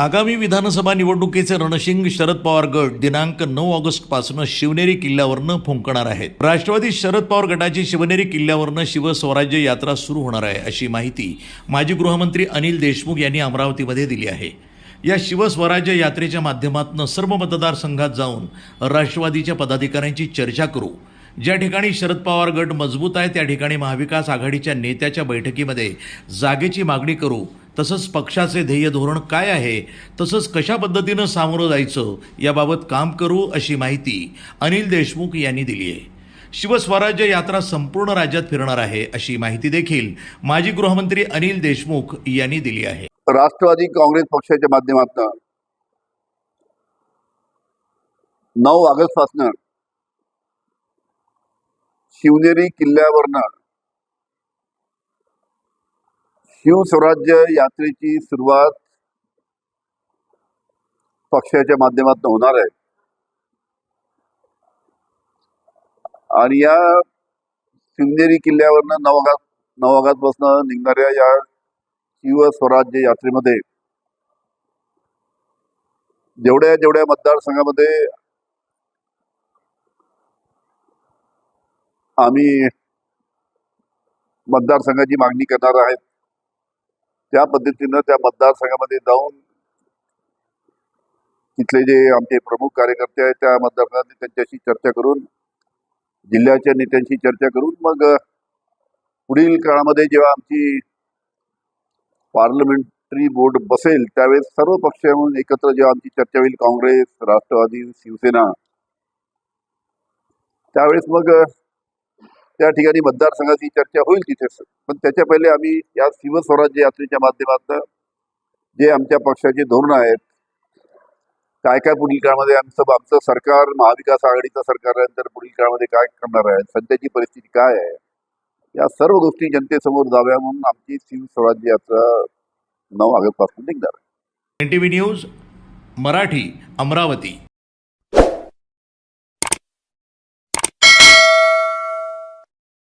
आगामी विधानसभा निवडणुकीचे रणशिंग शरद पवार गट दिनांक नऊ ऑगस्टपासून शिवनेरी किल्ल्यावरनं फुंकणार आहेत. राष्ट्रवादी शरद पवार गटाची शिवनेरी किल्ल्यावरनं शिवस्वराज्य यात्रा सुरू होणार आहे अशी माहिती माजी गृहमंत्री अनिल देशमुख यांनी अमरावतीमध्ये दिली आहे. या शिवस्वराज्य यात्रेच्या माध्यमातून सर्व मतदारसंघात जाऊन राष्ट्रवादीच्या पदाधिकाऱ्यांची चर्चा करू. ज्या ठिकाणी शरद पवार गट मजबूत आहे त्या ठिकाणी महाविकास आघाडीच्या नेत्याच्या बैठकीमध्ये जागेची मागणी करू. तसंच पक्षाचे ध्येय धोरण काय आहे? तसंच कशा पद्धतीनं सामोरं जायचं? याबाबत काम करू अशी माहिती अनिल देशमुख यांनी दिली आहे. शिवस्वराज्य यात्रा संपूर्ण राज्यात फिरणार आहे अशी माहिती देखील माजी गृहमंत्री अनिल देशमुख यांनी दिली आहे. राष्ट्रवादी काँग्रेस पक्षाच्या माध्यमातून नऊ ऑगस्ट पासन शिवनेरी किल्ल्यावरनं शिवस्वराज्य यात्रेची सुरुवात पक्षाच्या माध्यमातून होणार आहे. आणि या शिवनेरी किल्ल्यावरनं नवघात नवघात नऊ निघणाऱ्या या शिवस्वराज्य यात्रेमध्ये जेवढ्या जेवढ्या मतदारसंघामध्ये आम्ही मतदारसंघाची मागणी करणार आहेत त्या पद्धतीनं त्या मतदारसंघामध्ये जाऊन तिथले जे आमचे प्रमुख कार्यकर्ते आहेत त्या मतदारसंघात त्यांच्याशी चर्चा करून जिल्ह्याच्या नेत्यांशी चर्चा करून मग पुढील काळामध्ये जेव्हा आमची पार्लमेंटरी बोर्ड बसेल त्यावेळेस सर्व पक्ष म्हणून एकत्र जेव्हा आमची चर्चा होईल काँग्रेस राष्ट्रवादी शिवसेना त्यावेळेस मग त्या ठिकाणी मतदारसंघाची चर्चा होईल तिथेच पण त्याच्या पहिले आम्ही या शिवस्वराज्य यात्रेच्या माध्यमातून जे आमच्या पक्षाचे धोरण आहेत काय काय पुढील काळामध्ये आमचं आमचं सरकार महाविकास आघाडीचं सरकार आहे तर पुढील काळामध्ये काय करणार आहे सध्याची परिस्थिती काय आहे या सर्व गोष्टी जनतेसमोर जाव्या म्हणून आमची शिवस्वराज्य यात्रा नऊ ऑगस्टपासून निघणार आहे. N T V news Marathi Amravati.